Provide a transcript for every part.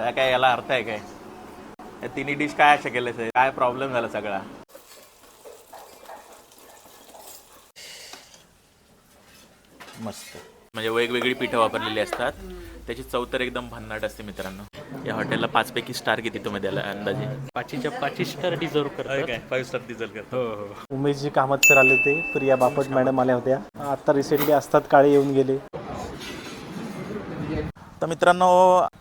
काय काय याला अर्थ आहे काय? या तिन्ही डिश काय अशा केल्या ते? काय प्रॉब्लेम झाला सगळा? मस्त. म्हणजे वेगवेगळी पिठं वापरलेली असतात. त्याची चव तर एकदम भन्नाट असते मित्रांनो. या हॉटेलला पाचपैकी स्टार किती तुम्ही द्याला अंदाजे? पाचीच्या पाचशे स्टार डिझर्व करतात. काय? फाईव्ह स्टार डिझेल करतो उमेशजी कामत सर आले होते. प्रिया बापट मॅडम आल्या होत्या. आता रिसेंटली असतात काळे येऊन गेले. तर मित्रांनो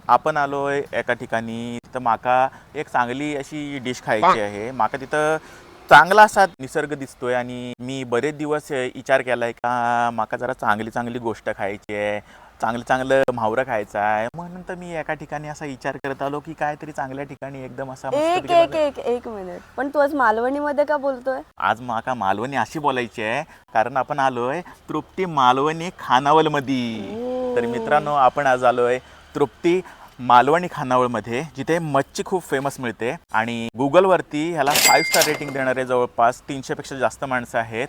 आपण आलोय एका ठिकाणी. तिथं माका एक चांगली अशी डिश खायची आहे. माका तिथं चांगला असा निसर्ग दिसतोय आणि मी बरेच दिवस विचार केलाय का माका जरा चांगली चांगली गोष्ट खायची आहे. चांगलं चांगलं म्हावरं खायचं आहे. म्हणून तर मी एका ठिकाणी असा विचार करत आलो की काहीतरी चांगल्या ठिकाणी एकदम असा एक एक. एक एक मिनिट. पण तू आज मालवणीमध्ये का बोलतोय? आज माका मालवणी अशी बोलायची आहे. कारण आपण आलोय तृप्ती मालवणी खानावळमध्ये तर मित्रांनो आपण आज आलोय तृप्ती मालवणी खानावळमध्ये जिथे मच्छी खूप फेमस मिळते. आणि गुगलवरती ह्याला फाईव्ह स्टार रेटिंग देणारे जवळपास तीनशेपेक्षा जास्त माणसं आहेत.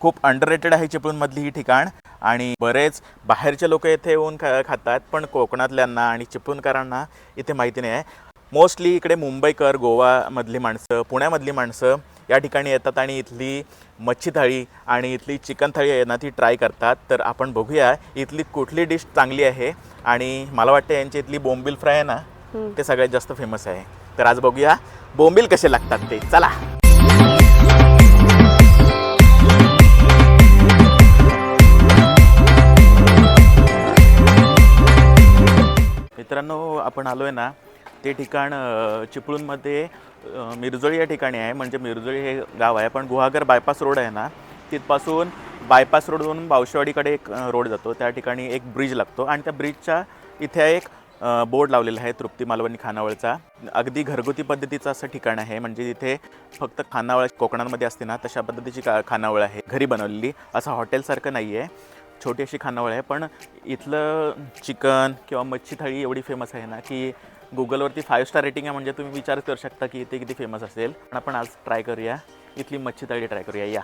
खूप अंडररेटेड आहे चिपळूणमधली ही ठिकाण. आणि बरेच बाहेरचे लोक इथे येऊन खा खातात पण कोकणातल्यांना आणि चिपळूणकरांना इथे माहिती नाही आहे. मोस्टली इकडे मुंबईकर गोवामधली माणसं पुण्यामधली माणसं या ठिकाणी येतात आणि इथली मच्छी थाळी आणि इथली चिकन थाळी आहे ना ती ट्राय करतात. तर आपण बघूया इथली कुठली डिश चांगली आहे आणि मला वाटतं यांची इथली बोंबिल फ्राय आहे ना ते सगळ्यात जास्त फेमस आहे. तर आज बघूया बोंबिल कसे लागतात ते. चला. मित्रांनो आपण आलो आहे ना ते ठिकाण चिपळूणमध्ये मिरजोळी या ठिकाणी आहे. म्हणजे मिरजोळी हे गाव आहे. पण गुहागर बायपास रोड आहे ना तिथपासून बायपास रोडवरून बावशेवाडीकडे एक रोड जातो. त्या ठिकाणी एक ब्रिज लागतो. आणि त्या ब्रिजच्या इथे एक बोर्ड लावलेला आहे तृप्ती मालवणी खानावळचा. अगदी घरगुती पद्धतीचं असं ठिकाण आहे. म्हणजे इथे फक्त खानावळ कोकणामध्ये असते ना तशा पद्धतीची का खानावळ आहे. घरी बनवलेली. असं हॉटेलसारखं नाही आहे छोटी अशी खानावळ आहे. पण इथलं चिकन किंवा मच्छी थाळी एवढी फेमस आहे ना की गुगलवरती फाईव्ह स्टार रेटिंग आहे म्हणजे तुम्ही विचार करू शकता की इथे किती फेमस असेल. पण आपण आज ट्राय करूया. इथली मच्छी तळी ट्राय करूया. या.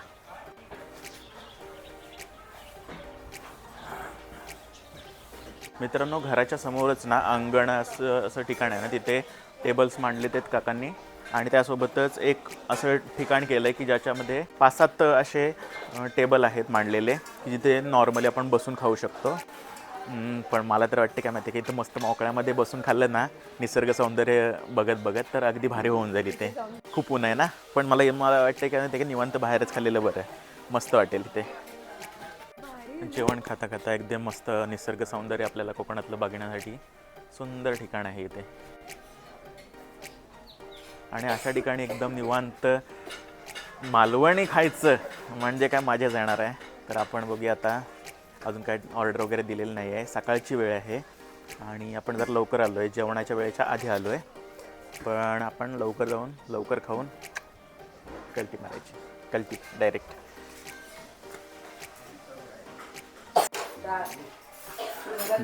मित्रांनो घराच्या समोरच ना अंगण असं असं ठिकाण आहे ना तिथे. टेबल्स मांडले आहेत काकांनी. आणि त्यासोबतच एक असं ठिकाण केलं आहे की ज्याच्यामध्ये पाच सात असे टेबल आहेत मांडलेले की जिथे नॉर्मली आपण बसून खाऊ शकतो. पण मला तर वाटते काय माहिती की इथं मस्त मोकळ्यामध्ये बसून खाल्लं ना निसर्ग सौंदर्य बघत बघत तर अगदी भारी होऊन जाईल इथे. खूप ऊन आहे ना? पण मला मला वाटतं की माहिती की निवांत बाहेरच खाल्लेलं बरं आहे. मस्त वाटेल इथे. जेवण खाता खाता एकदम मस्त निसर्ग सौंदर्य आपल्याला कोकणातलं बघण्यासाठी सुंदर ठिकाण आहे इथे. आणि अशा ठिकाणी एकदम निवांत मालवणी खायचं म्हणजे काय माझ्या येणार आहे. तर आपण बघूया आता अजून काय ऑर्डर वगैरे दिलेली नाही आहे. सकाळची वेळ आहे. आणि आपण जर लवकर आलो आहे जेवणाच्या वेळेच्या आधी आलो आहे पण आपण लवकर जाऊन लवकर खाऊन कल्टी मारायची. कल्टी डायरेक्ट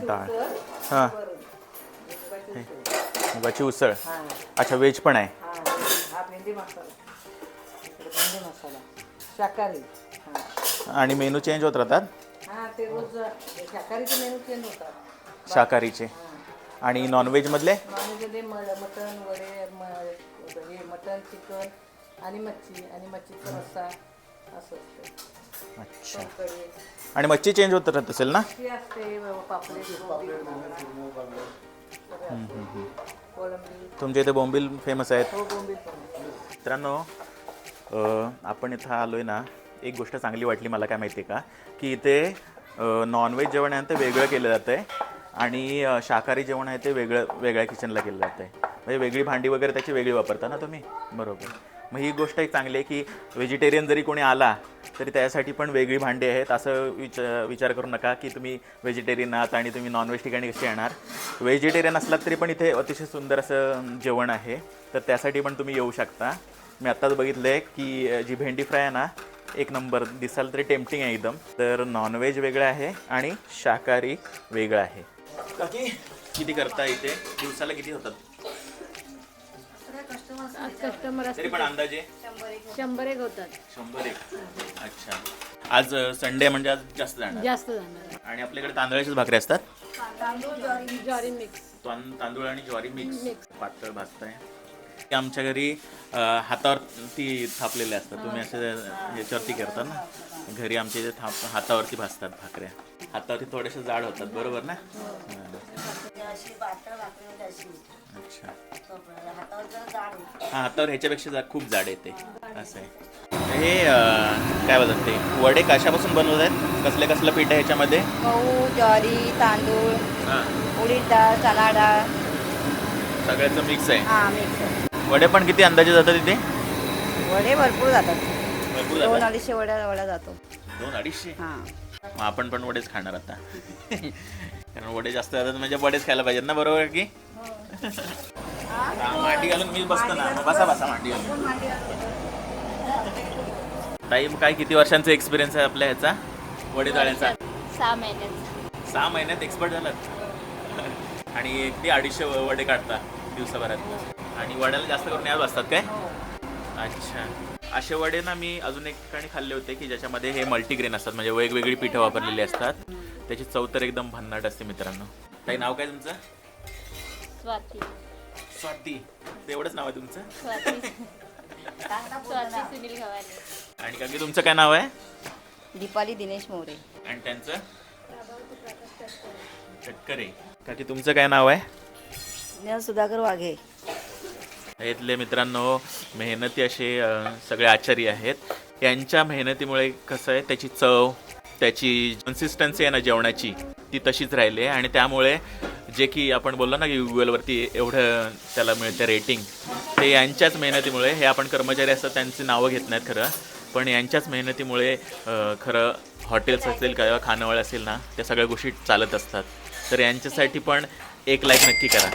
डाळ हां. मुगाची उसळ. अच्छा व्हेज पण आहे. आणि मेनू चेंज होत राहतात? शाकाहारीचे आणि नॉनव्हेजमधले नॉनव्हेजमध्ये म मटण वडे म मटण चिकन आणि मच्छी. आणि मच्छीचा रस्सा अच्छा. आणि मच्छी चेंज होत राहत असेल ना? तुमच्या इथे बोंबील फेमस आहेत? हो. मित्रांनो अ, आपण इथं आलो आहे ना एक गोष्ट चांगली वाटली मला काय माहिती आहे का? की इथे नॉनव्हेज जेवण आहे ते वेगळं केलं जातं आहे आणि शाकाहारी जेवण आहे ते वेगळं वेगळ्या किचनला केलं जातं आहे म्हणजे वेगळी भांडी वगैरे त्याची वेगळी वापरता ना तुम्ही? बरोबर. मग ही गोष्ट एक चांगली आहे की व्हेजिटेरियन जरी कोणी आला तरी त्यासाठी पण वेगळी भांडी आहेत. असं विच विचार करू नका की तुम्ही व्हेजिटेरियन आहात आणि तुम्ही नॉनव्हेज ठिकाणी कसे येणार. व्हेजिटेरियन असलात तरी पण इथे अतिशय सुंदर असं जेवण आहे. तर त्यासाठी पण तुम्ही येऊ शकता. मी आत्ताच बघितलं आहे की जी भेंडी फ्राय आहे ना एक नंबर दिसाल तरी टेम्पटिंग आहे एकदम. तर नॉनव्हेज वेगळं आहे आणि शाकाहारी वेगळं आहे. काकी किती करता इथे? दिवसाला किती होतात? कस्टमर तरी पण अंदाजे? शंभर एक होतात. शंभर एक अच्छा. आज संडे म्हणजे आज जास्त जाणार. जास्त जाणार आणि आपल्याकडे तांदळाच्याच भाकरी असतात? ज्वारी मिक्स तां- तांदूळ आणि ज्वारी मिक्स पातळ भाजताय ते आमच्या घरी अं, हातावरती थापलेले असतात. तुम्ही असे याच्यावरती करता ना घरी आमच्या इथे थाप हातावरती भाजतात भाकऱ्या. हातावरती थोडेसे जाड होतात बरोबर ना. अच्छा. हा हातावर ह्याच्यापेक्षा जा खूप जाड येते. असं आहे. हे काय बोलतात ते वडे कशापासून बनवत आहेत? कसल्या कसलं पीठ आहे ह्याच्यामध्ये? गहू ज्वारी तांदूळ उडीद डाळ चणा डाळ. सगळ्याचं मिक्स आहे. हा मिक्स वडे पण किती अंदाजे जातात तिथे? वडे भरपूर जातात. भरपूर दोन जातात? अडीचशे वड्या वड्या जातो. दोन अडीचशे? हा. मग आपण पण वडेच खाणार आता. कारण वडे जास्त जातात म्हणजे वडेच खायला पाहिजेत ना बरोबर की? हा, मांडी घालून मी बसतो ना. मग बसा बसा मांडी घालून. ताई मग काय किती वर्षांचा एक्सपिरियन्स आहे आपल्या ह्याचा? वडे तळ्याचा सहा महिन्यात सहा महिन्यात एक्सपर्ट झालात? आणि अगदी अडीचशे व- वडे काढता दिवसाभरात? आणि वड्याला जास्त करून याच असतात काय? अच्छा. असे वडे ना मी अजून एक ठिकाणी खाल्ले होते की ज्याच्यामध्ये हे मल्टीग्रेन असतात म्हणजे वेगवेगळी पिठं वापरलेली असतात. त्याची चव तर एकदम भन्नाट असते मित्रांनो. ताई नाव काय तुमचं? स्वाती. स्वाती. ते एवढंच नाव आहे तुमचं? स्वाती. स्वाती सुनील गव्हाणे आणि काकी तुमचं काय नाव आहे? दीपाली दिनेश मोरे. आणि त्यांचं? काकी तुमचं काय नाव आहे? सुधाकर वाघे. इथले मित्रांनो मेहनती असे सगळे आचारी आहेत. यांच्या मेहनतीमुळे कसं आहे त्याची चव त्याची कन्सिस्टन्सी आहे ना जेवणाची ती तशीच राहिली आहे. आणि त्यामुळे जे की आपण बोललो ना की गुगलवरती एवढं त्याला मिळतं रेटिंग ते यांच्याच मेहनतीमुळे हे आपण कर्मचारी असतात त्यांची नावं घेत नाहीत खरं. पण यांच्याच मेहनतीमुळे खरं हॉटेल्स असतील किंवा खानावळ असेल ना त्या सगळ्या गोष्टी चालत असतात. तर यांच्यासाठी पण एक लाईक नक्की करा.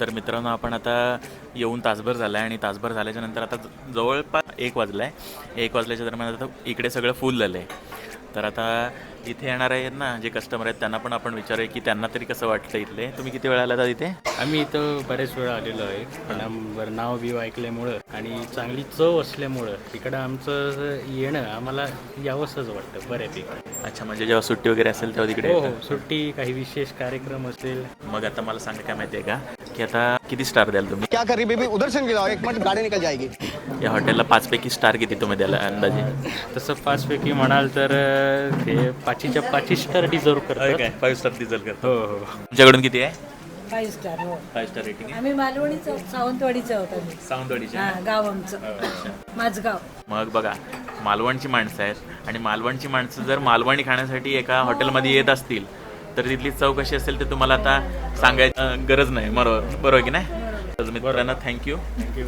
तर मित्रांनो आपण आता येऊन तासभर झाला आहे आणि तासभर झाल्याच्यानंतर आता जवळपास एक वाजला आहे एक वाजल्याच्या दरम्यान आता इकडे सगळं फुल झालं आहे तर आता इथे येणार आहेत ना जे कस्टमर आहेत त्यांना पण आपण विचारूया की त्यांना तरी कसं वाटतं इथले. तुम्ही किती वेळा आला इथे? आम्ही इथं बरेच वेळा आलेलो आहे. पण नाव बिव ऐकल्यामुळं आणि चांगली चव असल्यामुळं इकडं आमचं येणं आम्हाला यावंसंच वाटतं बऱ्यापैकी. अच्छा म्हणजे जेव्हा सुट्टी वगैरे असेल तेव्हा तिकडे हो. हो. सुट्टी काही विशेष कार्यक्रम असेल. मग आता मला सांगा काय माहिती आहे का? की आता किती स्टार द्याल तुम्ही? क्या कर रही बेबी? उधर से निकल जाओ एक मिनट गाड़ी निकल जाएगी। या हॉटेलला पाचपैकी स्टार किती तुम्ही द्याल अंदाजे? तसं पाचपैकी म्हणाल तर अं, ते पाचीच्या पाचही स्टार डिझर्व करतात. फाईव्ह स्टार डिझेल करतो हो हो. तुमच्याकडून किती आहे? फाईव्ह स्टार हो. फाईव्ह स्टार रेटिंग आहे. आम्ही मालवणीचं सावंतवाडीचं होतं मी सावंतवाडीचे हा गाव आमचं. माझगाव. मग बघा मालवणची माणसं आहेत आणि मालवणची माणसं जर मालवणी खाण्यासाठी एका हॉटेलमध्ये येत असतील तर तिथली चव कशी असेल ते तुम्हाला आता सांगायची गरज नाही. बरोबर बरोबर की नाही? तर मित्रांनो थँक्यू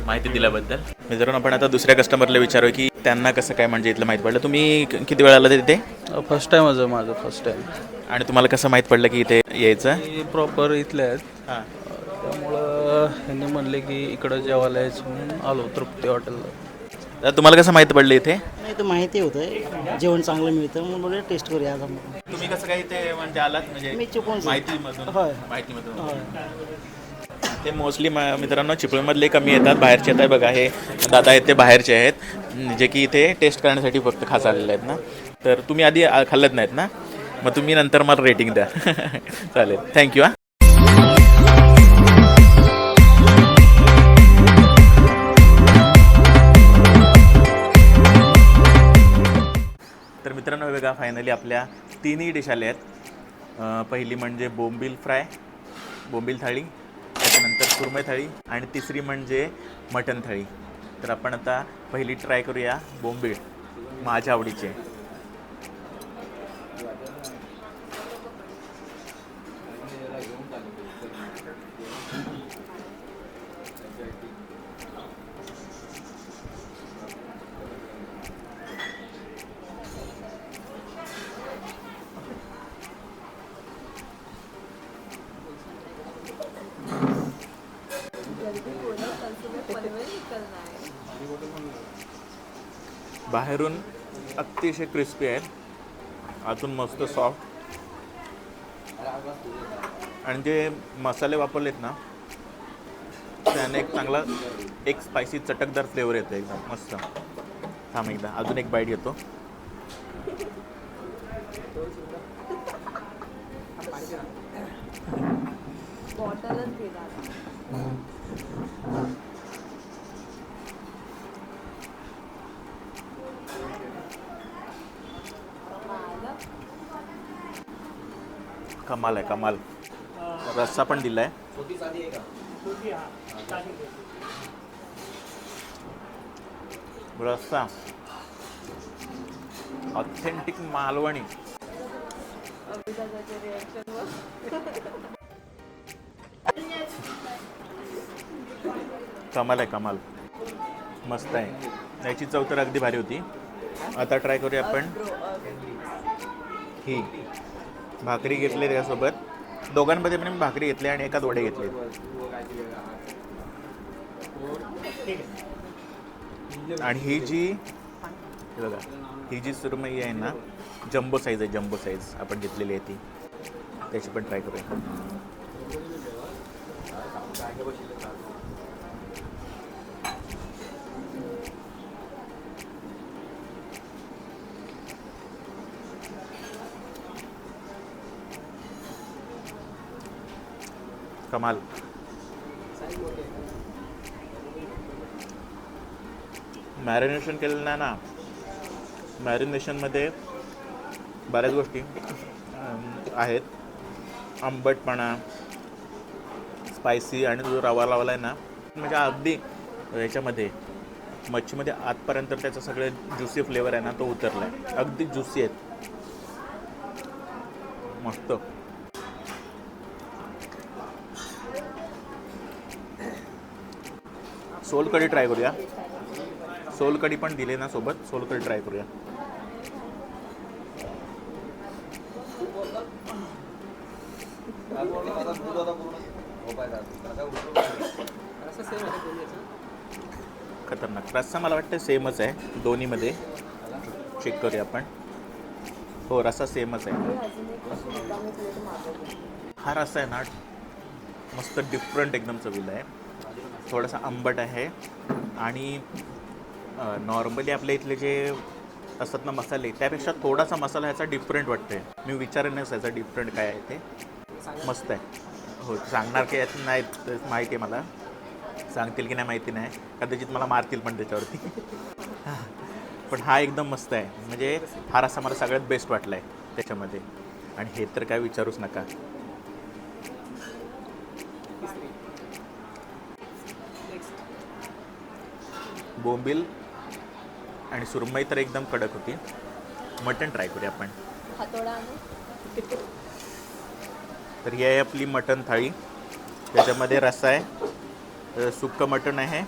माहिती दिल्याबद्दल. मित्रांनो आपण आता दुसऱ्या कस्टमरला विचारू की त्यांना कसं काय म्हणजे इथलं माहीत पडलं. तुम्ही किती वेळा आला तिथे? फर्स्ट टाइम माझं माझं फर्स्ट टाइम आणि तुम्हाला कसं माहीत पडलं की इथे यायचं? प्रॉपर इथले आहेत. हां. त्यामुळं यांनी म्हणले की इकडं जेवायला यायचं म्हणून आलो तृप्ती हॉटेलला. तर तुम्हाला कसं माहीत पडलं इथे? नाही तर माहिती होतं जेवण चांगलं मिळतं म्हणून बोलले टेस्ट करूया आज आपण. तुम्ही कसं काय इथे म्हणजे आलात? म्हणजे मी चुकून माहितीमधून. होय. माहितीमधून. ते मोस्टली मित्रांनो चिपळूणमधले कमी येतात बाहेरचे येत आहे बघा हे दादा आहेत ते बाहेरचे आहेत. जे की इथे टेस्ट करण्यासाठी फक्त खास आलेले आहेत ना. तर तुम्ही आधी आ- खाल्लत नाहीत ना? मग तुम्ही नंतर मला रेटिंग द्या. चालेल. थँक्यू हां. मित्रांनो हे बघा फायनली आपल्या तिन्ही डिश आल्या आहेत. पहिली म्हणजे बोंबील फ्राय बोंबील थाळी त्याच्यानंतर सुरमई थाळी आणि तिसरी म्हणजे मटन थाळी. तर आपण आता पहिली ट्राय करूया बोंबील माझ्या आवडीचे. अतिशय क्रिस्पी आहेत. अजून मस्त सॉफ्ट आणि जे मसाले वापरलेत ना त्याने एक चांगला एक स्पायसी चटकदार फ्लेवर येतो एकदम मस्त. थांब एकदा अजून एक बाईट येतो. बॉटलच कमाल आहे कमाल. रस्सा पण दिला आहे रस्सा. ऑथेंटिक मालवणी. कमाल आहे कमाल. मस्त आहे. याची चव तर अगदी भारी होती. आता ट्राय करूया आपण. ही. भाकरी घेतली त्याच्यासोबत दोघांमध्ये पण मी भाकरी घेतली आणि एकाच वडे घेतले. आणि ही जी बघा ही जी सुरमई आहे ना जम्बो साईज आहे जम्बो साईज आपण घेतलेली आहे ती. त्याची पण ट्राय करूया. कमाल. मॅरिनेशन केलेलं नाही ना. मॅरिनेशनमध्ये बऱ्याच गोष्टी आहेत. आंबटपणा स्पायसी आणि जो रवा लावला आहे ना म्हणजे अगदी याच्यामध्ये मच्छीमध्ये आतपर्यंत त्याचा सगळे ज्युसी फ्लेवर आहे ना तो उतरला आहे अगदी ज्युसी आहेत. मस्त. सोलकढी ट्राय करूया. सोलकढी पण दिले ना सोबत सोलकढी ट्राय करूया. खतरनाक. रस्सा मला वाटतं सेमच आहे दोन्हीमध्ये. चेक करूया आपण. हो रस्सा सेमच आहे. हा रस्सा आहे ना मस्त डिफरंट एकदम चवीला आहे. थोडासा आंबट आहे. आणि नॉर्मली आपल्या इथले जे असतात ना मसाले त्यापेक्षा थोडासा मसाला ह्याचा डिफरंट वाटतोय. मी विचारेनच ह्याचा डिफरंट काय आहे ते. मस्त आहे. हो सांगणार की यात नाही माहिती आहे मला. सांगतील की नाही माहिती नाही. कदाचित मला मारतील पण त्याच्यावरती. पण हा एकदम मस्त आहे. म्हणजे हा रस्सा मला सगळ्यात बेस्ट वाटला आहे त्याच्यामध्ये. आणि हे तर काय विचारूच नका. बोंबील आणि सुरमई तर एकदम कडक होती. मटण ट्राय करूया आपण. तर ही आहे आपली मटण थाळी. त्याच्यामध्ये रस्सा आहे सुक्कं मटण आहे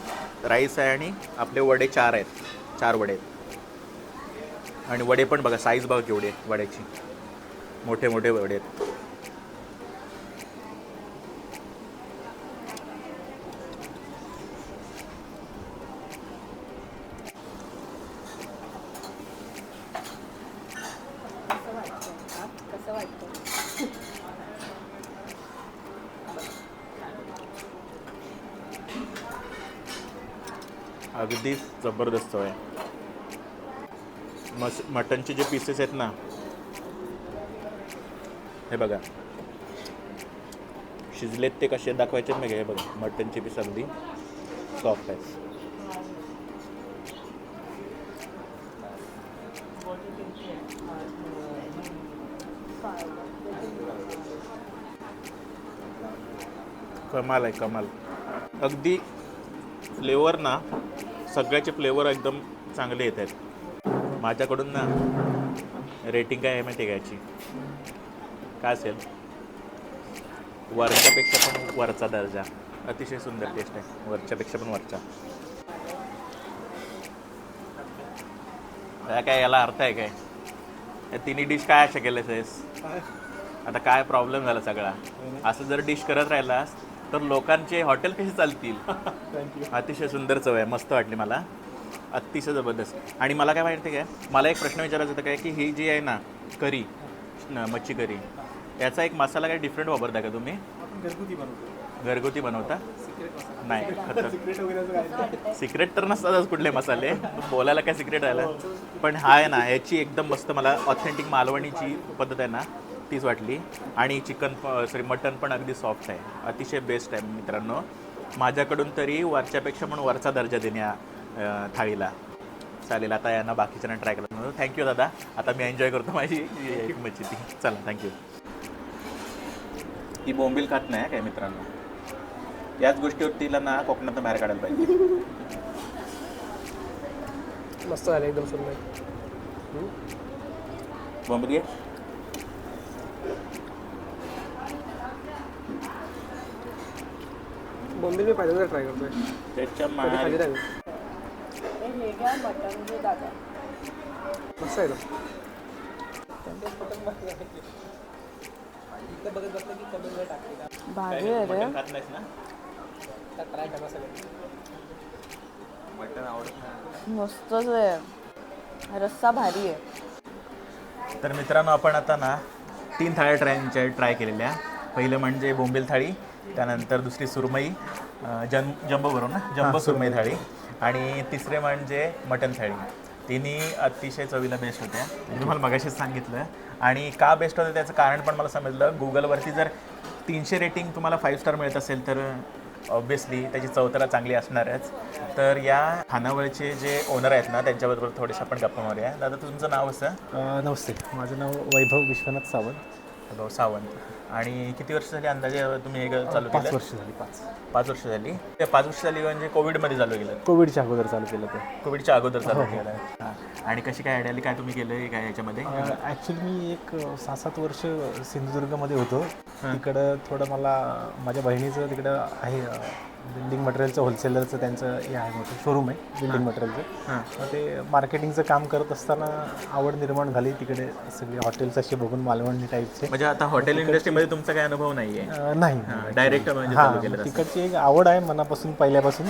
राईस आहे आणि आपले वडे चार आहेत. चार वडे आहेत. आणि वडे पण बघा साईज बघा केवढी आहे वड्याची. मोठे मोठे वडे आहेत कसं वाटतं हा? कसं वाटतं अगदी जबरदस्त आहे मस मटनचे जे पीसेस आहेत ना हे बघा. शिजलेत ते कसे दाखवायचे नाही हे बघा मटनचे पीस अगदी सॉफ्ट आहेत. कमाल आहे कमाल. अगदी फ्लेवर ना सगळ्याचे फ्लेवर एकदम चांगले येत आहेत. माझ्याकडून ना रेटिंग काय आहे माहिती आहे याची? काय असेल? वरच्यापेक्षा पण वरचा दर्जा. अतिशय सुंदर टेस्ट आहे. वरच्यापेक्षा पण वरचा. काय याला अर्थ आहे काय? या तिन्ही डिश काय अशा केल्या आहेस? आता काय प्रॉब्लेम झाला सगळा? असं जर डिश करत राहिलास तर लोकांचे हॉटेल कसे चालतील? अतिशय सुंदर चव आहे मस्त वाटली मला. अतिशय जबरदस्त. आणि मला काय माहिती काय मला एक प्रश्न विचारायचा होता काय की ही जी आहे ना करी न- मच्छी करी याचा एक मसाला काय डिफरंट वापरता का तुम्ही? घरगुती बनवतो. घरगुती बनवता? नाही खतर सिक्रेट तर नसतातच कुठले मसाले. बोलायला काय सिक्रेट राहिलं? पण हा आहे ना याची एकदम मस्त मला ऑथेंटिक मालवणीची पद्धत आहे ना तीच वाटली आणि चिकन सॉरी मटन पण अगदी सॉफ्ट आहे. अतिशय बेस्ट आहे मित्रांनो. माझ्याकडून तरी वरच्यापेक्षा पण वरचा दर्जा देणे या अं, थाळीला. चालेल आता यांना बाकीच्यांना ट्राय करतो थँक्यू दादा. आता मी एन्जॉय करतो माझी एक मच्छी. ती चला थँक्यू ही बोंबील खात नाही काय मित्रांनो? याच गोष्टीवर तिला ना कोकणात बाहेर काढायला पाहिजे. मस्त झालं एकदम सुंदर. बोंबील घे. बोंबील मी पहिल्यांदा ट्राय करतोय. त्याच्याखाली नाही हे घ्या मटण घे दादा. मस्त आहे ना भारी आहे रे. मटण खात नाहीस ना? ट्राय करा सगळं. मटण आवडत नाही. मस्तच आहे. रस्सा भारी आहे. तर मित्रांनो आपण आता ना तीन थाळ्या ट्रायच्या ट्राय केलेल्या. पहिलं म्हणजे बोंबील थाळी त्यानंतर दुसरी सुरमई जन जंबो बरोबर ना? जंबो सुरमई. थाळी. आणि तिसरे म्हणजे मटन थाळी. तिन्ही अतिशय चवीला बेस्ट होत्या. मी तुम्हाला मगाशीच सांगितलं. आणि का बेस्ट होतं त्याचं कारण पण मला समजलं. गुगलवरती जर तीनशे रेटिंग तुम्हाला फाईव्ह स्टार मिळत असेल तर ऑब्विसली त्याची चवतरा चांगली असणारच. तर या खानावळचे जे ओनर आहेत ना त्यांच्याबरोबर थोडेसे आपण गप्पा मारूया. दादा तुमचं नाव असं? नमस्ते. माझं नाव वैभव विश्वनाथ सावंत. हॅलो सावंत. आणि किती वर्ष झाली अंदाजे तुम्ही हे चालू पाच केलं? वर्ष झाली पाच. पाच वर्ष झाली. ते पाच वर्ष झाली म्हणजे कोविडमध्ये चालू केलं. कोविडच्या अगोदर चालू केलं ते. कोविडच्या अगोदर चालू केलं. हां. आणि कशी काय आयडिया आली काय तुम्ही केलं काय याच्यामध्ये? ॲक्च्युली मी एक अ, सहा सात वर्ष सिंधुदुर्गमध्ये होतो. तिकडं थोडं मला माझ्या बहिणीचं तिकडं आहे बिल्डिंग मटेरियलचं होलसेलरचं त्यांचं हे आहे मोठं शोरूम आहे बिल्डिंग मटेरियलचं मग ते मार्केटिंगचं काम करत असताना आवड निर्माण झाली तिकडे सगळे हॉटेल्स असे बघून मालवणी टाईपचे म्हणजे आता हॉटेल इंडस्ट्रीमध्ये तुमचा काय अनुभव नाही आहे नाही. डायरेक्ट म्हणजे हां चालू केलं असं. तिकडची एक आवड आहे मनापासून पहिल्यापासून.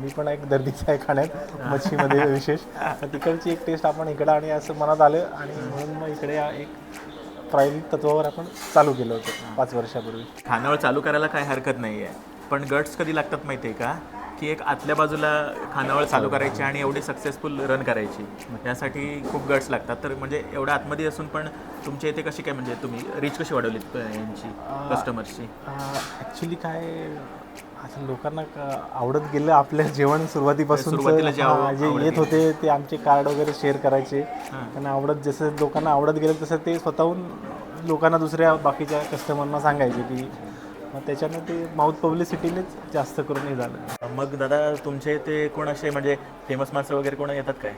मी पण एक दर्दीचा आहे खाण्यात मच्छीमध्ये विशेष. तिकडची एक टेस्ट आपण इकडं आणि असं मनात आलं आणि म्हणून मग इकडे एक प्रायोगिक तत्वावर आपण चालू केलं होतं पाच वर्षापूर्वी. खानावळ चालू करायला काय हरकत नाही आहे पण गट्स कधी लागतात माहिती आहे का? की एक आतल्या बाजूला खानावळ चालू करायची आणि एवढी सक्सेसफुल रन करायची. यासाठी खूप गट्स लागतात. तर म्हणजे एवढ्या आतमध्ये असून पण तुमच्या इथे कशी काय म्हणजे तुम्ही रीच कशी वाढवलीत अं, यांची कस्टमर्सची ॲक्च्युली काय असं लोकांना आवडत गेलं आपलं जेवण सुरुवातीपासून जे येत. होते ते आमचे कार्ड वगैरे शेअर करायचे. त्यांना आवडत जसं लोकांना आवडत गेलं तसं ते स्वतःहून लोकांना दुसऱ्या बाकीच्या कस्टमरना सांगायचे की मग त्याच्यानं ते माउथ पब्लिसिटीनेच जास्त करून हे झालं. मग दादा तुमच्या इथे कोण असे म्हणजे फेमस माणसं वगैरे कोण येतात काय?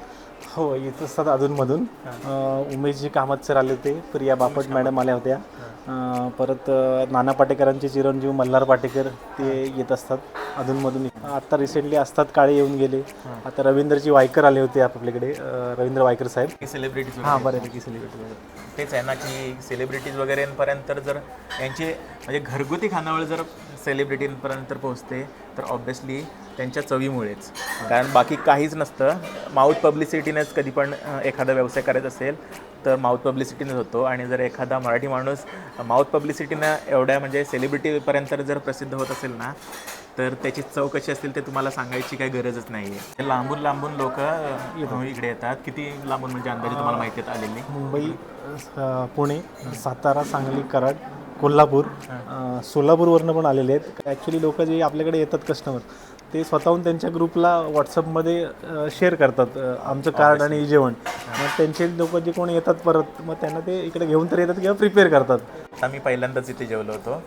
हो येत असतात अधूनमधून. अं, उमेशजी कामत सर आले होते प्रिया बापट मॅडम आल्या होत्या. परत नाना पाटेकरांचे चिरंजीव मल्हार पाटेकर ते येत असतात अधूनमधून. आत्ता रिसेंटली असतात काळे येऊन गेले. आता रवींद्रजी वायकर आले होते आपल्याकडे रवींद्र वायकर साहेब. सेलिब्रिटीज हां बऱ्यापैकी सेलिब्रिटी तेच आहे ना की सेलिब्रिटीज वगैरेंपर्यंत जर यांची म्हणजे घरगुती खानावळ जर सेलिब्रिटींपर्यंत पोहोचते तर ऑब्व्हियसली त्यांच्या चवीमुळेच. कारण बाकी काहीच नसतं. माउथ पब्लिसिटीनेच कधी पण एखादा व्यवसाय करायचा असेल तर माउथ पब्लिसिटीनेच होतो. आणि जर एखादा मराठी माणूस माउथ पब्लिसिटीनं एवढ्या म्हणजे सेलिब्रिटीपर्यंत जर प्रसिद्ध होत असेल ना तर त्याची चव कशी असतील ते तुम्हाला सांगायची काही गरजच नाही आहे लांबून लांबून लोक इकडे येतात. किती लांबून म्हणजे अंदाजे तुम्हाला माहिती आहेत आलेली? मुंबई पुणे सातारा सांगली कराड कोल्हापूर सोलापूरवरनं पण आलेले आहेत. ॲक्च्युली लोक जे आपल्याकडे येतात कस्टमर ते स्वतःहून त्यांच्या ग्रुपला व्हॉट्सअपमध्ये शेअर करतात. आमचं कार्ड आणि जेवण. मग त्यांचे लोक जे कोणी येतात परत मग त्यांना ते इकडे घेऊन तर येतात किंवा प्रिपेअर करतात. आता मी पहिल्यांदाच इथे जेवलो होतो.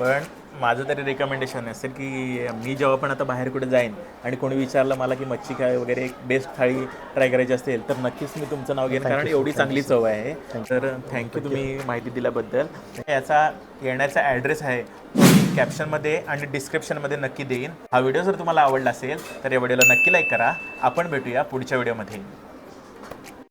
पण माझं तरी रेकमेंडेशन असेल की मी जेव्हा पण आता बाहेर कुठे जाईन आणि कोणी विचारलं मला की मच्छी काय वगैरे एक बेस्ट थाळी ट्राय करायची असेल तर नक्कीच मी तुमचं नाव घेईन. कारण एवढी चांगली चव आहे. तर थँक्यू तुम्ही माहिती दिल्याबद्दल. याचा येण्याचा ॲड्रेस आहे कॅप्शनमध्ये आणि डिस्क्रिप्शनमध्ये नक्की देईन. हा व्हिडिओ जर तुम्हाला आवडला असेल तर या व्हिडिओला नक्की लाईक करा. आपण भेटूया पुढच्या व्हिडिओमध्ये.